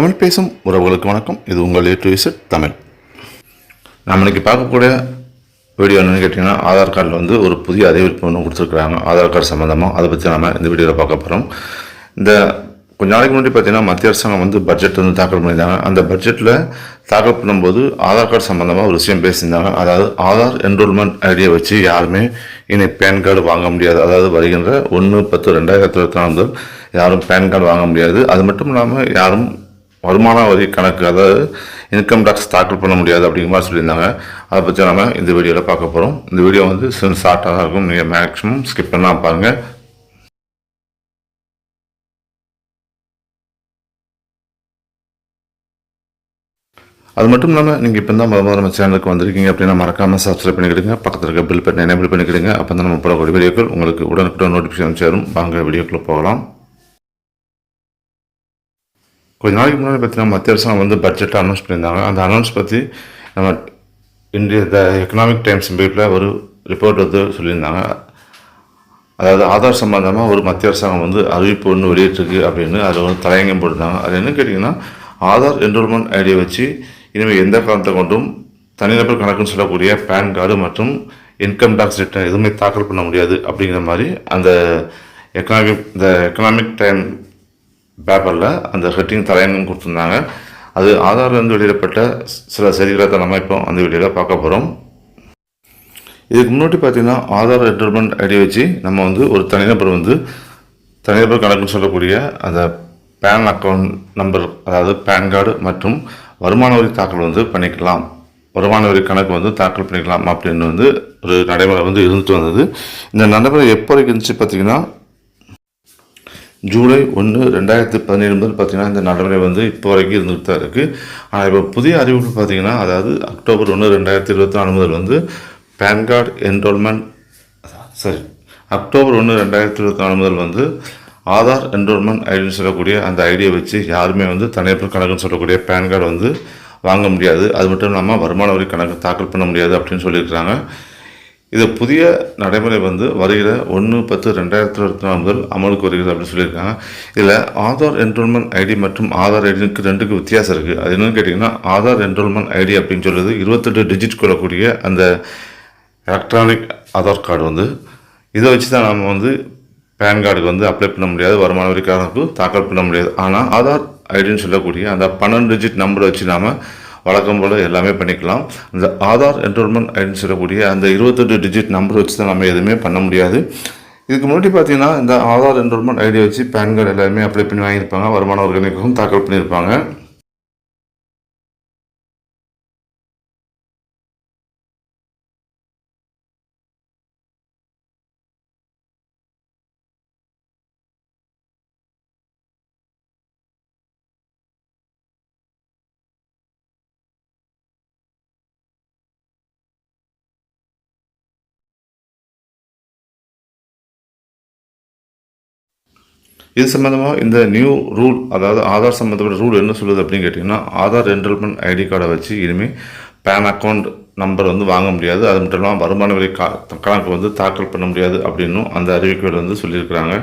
தமிழ் பேசும் உறவுகளுக்கு வணக்கம். இது உங்கள் ஏ டு இசட் தமிழ். நம்ம இன்றைக்கி பார்க்கக்கூடிய வீடியோ என்னென்னு கேட்டிங்கன்னா ஆதார் கார்டில் வந்து ஒரு புதிய அறிவிப்பு ஒன்று கொடுத்துருக்குறாங்க. ஆதார் கார்டு சம்மந்தமாக அதை பற்றி நம்ம இந்த வீடியோவில் பார்க்க போகிறோம் இந்த கொஞ்ச நாளைக்கு முன்னாடி பார்த்தீங்கன்னா மத்திய அரசாங்கம் வந்து பட்ஜெட் வந்து தாக்கல் பண்ணியிருந்தாங்க. அந்த பட்ஜெட்டில் தாக்கல் பண்ணும்போது ஆதார் கார்டு சம்மந்தமாக ஒரு விஷயம் பேசியிருந்தாங்க. அதாவது ஆதார் என்ரோல்மெண்ட் ஐடியை வச்சு யாருமே இனி பேன் கார்டு வாங்க முடியாது. அதாவது வருகின்ற ஒன்று பத்து ரெண்டாயிரத்தி இருபத்தி நாலு முதல் யாரும் பேன் கார்டு வாங்க முடியாது. அது மட்டும் இல்லாமல் யாரும் வருமான வரி கணக்கு அதாவது இன்கம் டேக்ஸ் தாக்கல் பண்ண முடியாது அப்படிங்கிற மாதிரி சொல்லியிருந்தாங்க. அதை பற்றி நம்ம இந்த வீடியோவில் பார்க்க போகிறோம் இந்த வீடியோ வந்து ஷார்ட்டாக தான் இருக்கும். நீங்கள் மேக்ஸிமம் ஸ்கிப் பண்ணால் பாருங்கள் அது மட்டும் இல்லாமல் நீங்கள் இப்போ தான் முதல்ல நம்ம சேனலுக்கு வந்திருக்கீங்க அப்படின்னா மறக்காமல் சப்ஸ்கிரைப் பண்ணிக்கிடுங்க. பக்கத்தில் இருக்க பில் பட்டன் எனேபிள் பண்ணிக்கிடுங்க. அப்போ தான் நம்ம போடக்கூடிய வீடியோக்கள் உங்களுக்கு உடனுக்குடன் நோட்டிஃபிகேஷன் சேரும். வாங்க வீடியோக்குள்ளே போகலாம். கொஞ்ச நாளைக்கு முன்னாடி பார்த்தீங்கன்னா மத்திய அரசாங்கம் வந்து பட்ஜெட் அனௌன்ஸ் பண்ணியிருந்தாங்க. அந்த அனௌன்ஸ் பற்றி நம்ம இந்திய த எக்கனாமிக் டைம்ஸ் பேப்பில் ஒரு ரிப்போர்ட் வந்து சொல்லியிருந்தாங்க. அதாவது ஆதார் சம்பந்தமாக ஒரு மத்திய அரசாங்கம் வந்து அறிவிப்பு ஒன்று வெளியிட்டிருக்கு அப்படின்னு அதில் வந்து தலையங்கம் போட்டிருந்தாங்க. அது என்ன கேட்டிங்கன்னா ஆதார் என்ரோல்மெண்ட் ஐடியை வச்சு இனிமேல் எந்த காரணத்தை கொண்டும் தனிநபர் கணக்குன்னு சொல்லக்கூடிய பேன் கார்டு மற்றும் இன்கம் டேக்ஸ் ரிட்டர்ன் எதுவுமே தாக்கல் பண்ண முடியாது அப்படிங்கிற மாதிரி அந்த எக்கனாமிக் இந்த எக்கனாமிக் டைம் பேப்பரில் அந்த ஹெட்டிங் தலையங்கம் கொடுத்துருந்தாங்க. அது ஆதார்லேருந்து வெளியிடப்பட்ட சில செய்திகளை தான் நம்ம இப்போ அந்த வீடியோவில் பார்க்க போகிறோம் இதுக்கு முன்னாடி பார்த்திங்கன்னா ஆதார் என்ரோல்மெண்ட் ஐடி வச்சு நம்ம வந்து ஒரு தனிநபர் வந்து தனிநபர் கணக்குன்னு சொல்லக்கூடிய அந்த பேன் அக்கௌண்ட் நம்பர் அதாவது பேன் கார்டு மற்றும் வருமான வரி தாக்கல் வந்து பண்ணிக்கலாம். வருமான வரி கணக்கு வந்து தாக்கல் பண்ணிக்கலாம் அப்படின்னு வந்து ஒரு நடைமுறை வந்து இருந்துட்டு வந்தது. இந்த நடைமுறை எப்போ வரைக்கும் இருந்துச்சு பார்த்தீங்கன்னா ஜூலை ஒன்று ரெண்டாயிரத்தி பதினேழு முதல் பார்த்தீங்கன்னா இந்த நடைமுறை வந்து இப்போ வரைக்கும் இருந்துகிட்டு தான் இருக்குது ஆனால் இப்போ புதிய அறிவிப்பு பார்த்தீங்கன்னா அதாவது அக்டோபர் ஒன்று ரெண்டாயிரத்தி இருபத்தி நாலு முதல் வந்து பேன் கார்டு என்ரோல்மெண்ட் சரி அக்டோபர் ஒன்று ரெண்டாயிரத்தி இருபத்தி நாலு முதல் வந்து ஆதார் என்ரோல்மெண்ட் ஐடின்னு சொல்லக்கூடிய அந்த ஐடியை வச்சு யாருமே வந்து தனியார் கணக்குன்னு சொல்லக்கூடிய பேன் கார்டு வந்து வாங்க முடியாது. அது மட்டும் இல்லாமல் வருமான வரி கணக்கு தாக்கல் பண்ண முடியாது அப்படின்னு சொல்லியிருக்கிறாங்க. இது புதிய நடைமுறை வந்து வருகிற ஒன்று பத்து ரெண்டாயிரத்தி இருபத்தி நாலு முதல் அமலுக்கு வருகிறது அப்படின்னு சொல்லியிருக்காங்க. இதில் ஆதார் என்ரோல்மெண்ட் ஐடி மற்றும் ஆதார் ஐடிக்கு ரெண்டுக்கு வித்தியாசம் இருக்குது அது என்னென்னு கேட்டிங்கன்னா ஆதார் என்ரோல்மெண்ட் ஐடி அப்படின்னு சொல்கிறது இருபத்தெட்டு டிஜிட் கொள்ளக்கூடிய அந்த எலக்ட்ரானிக் ஆதார் கார்டு வந்து. இதை வச்சு தான் நம்ம வந்து பேன் கார்டுக்கு வந்து அப்ளை பண்ண முடியாது. வருமான வரி கணக்கு தாக்கல் பண்ண முடியாது. ஆனால் ஆதார் ஐடின்னு சொல்லக்கூடிய அந்த பன்னெண்டு டிஜிட் நம்பரை வச்சு நாம் வழக்கம் போல் எல்லாமே பண்ணிக்கலாம். இந்த ஆதார் என்ரோல்மெண்ட் ஐடின்னு சொல்லக்கூடிய அந்த இருபத்தெட்டு டிஜிட் நம்பர் வச்சு தான் நம்ம எதுவுமே பண்ண முடியாது. இதுக்கு முன்னாடி பார்த்தீங்கன்னா இந்த ஆதார் என்ரோல்மெண்ட் ஐடியை வச்சு பேன் கார்டு எல்லாருமே அப்ளை பண்ணி வாங்கியிருப்பாங்க. வருமான வரி தாக்கல் பண்ணியிருப்பாங்க. இது சம்மந்தமாக இந்த நியூ ரூல் அதாவது ஆதார் சம்மந்தப்பட்ட ரூல் என்ன சொல்லுது அப்படின்னு கேட்டிங்கன்னா ஆதார் என்ரோல்மெண்ட் ஐடி கார்டை வச்சு இனிமேல் பேன் அக்கௌண்ட் நம்பர் வந்து வாங்க முடியாது. அது மட்டும் இல்லாமல் வருமான வரி கா கணக்கு வந்து தாக்கல் பண்ண முடியாது அப்படின்னும் அந்த அறிவிக்கையில் வந்து சொல்லியிருக்கிறாங்க.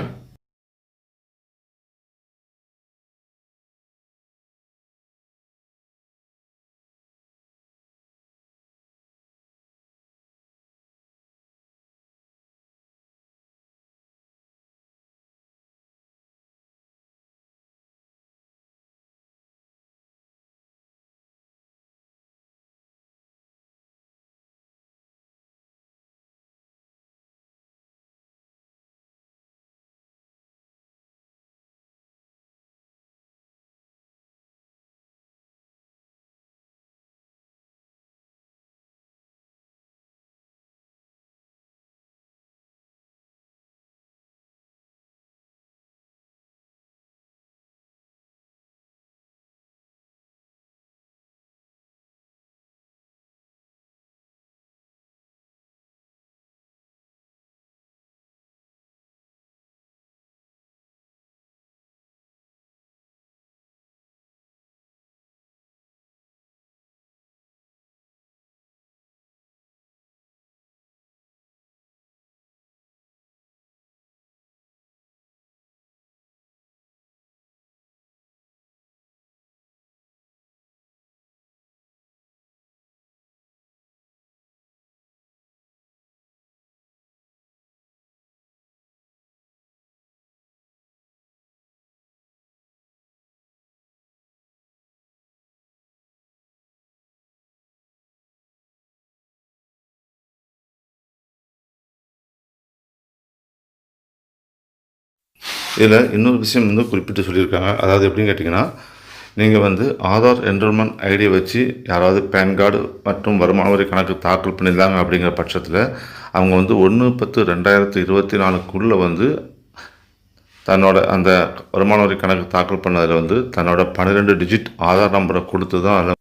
இதில் இன்னொரு விஷயம் வந்து குறிப்பிட்டு சொல்லியிருக்காங்க. அதாவது எப்படின்னு கேட்டிங்கன்னா நீங்கள் வந்து ஆதார் என்ரோல்மெண்ட் ஐடியை வச்சு யாராவது பேன் கார்டு மற்றும் வருமான வரி கணக்கு தாக்கல் பண்ணியிருந்தாங்க அப்படிங்கிற பட்சத்தில் அவங்க வந்து ஒன்று பத்து ரெண்டாயிரத்து இருபத்தி நாலுக்குள்ளே வந்து தன்னோட அந்த வருமான வரி கணக்கு தாக்கல் பண்ணதில் வந்து தன்னோட பன்னிரெண்டு டிஜிட் ஆதார் நம்பரை கொடுத்து தான் அதில்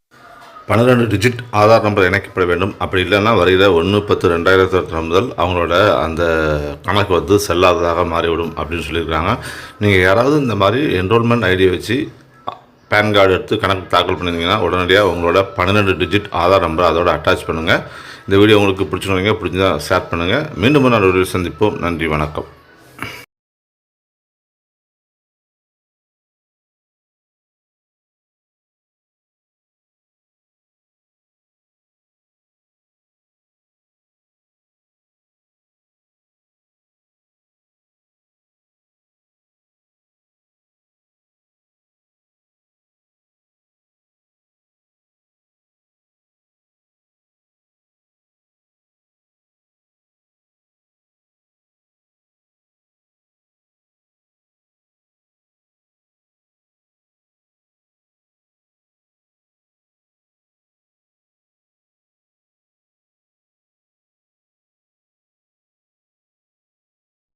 பன்னிரெண்டு டிஜிட் ஆதார் நம்பர் இணைக்கப்பட வேண்டும். அப்படி இல்லைன்னா வருகிற ஒன்று பத்து ரெண்டாயிரத்தி இருபத்தி முதல் அவங்களோட அந்த கணக்கு வந்து செல்லாததாக மாறிவிடும் அப்படின்னு சொல்லியிருக்காங்க. நீங்கள் யாராவது இந்த மாதிரி என்ரோல்மெண்ட் ஐடியை வச்சு பேன் கார்டு எடுத்து கணக்கு தாக்கல் பண்ணியிருந்தீங்கன்னா உடனடியாக உங்களோட பன்னிரெண்டு டிஜிட் ஆதார் நம்பர் அதோட அட்டாச் பண்ணுங்கள் இந்த வீடியோ உங்களுக்கு பிடிச்சிருந்தீங்க பிடிச்சிருந்தா ஷேர் பண்ணுங்கள் மீண்டும் ஒரு சந்திப்போம். நன்றி வணக்கம்.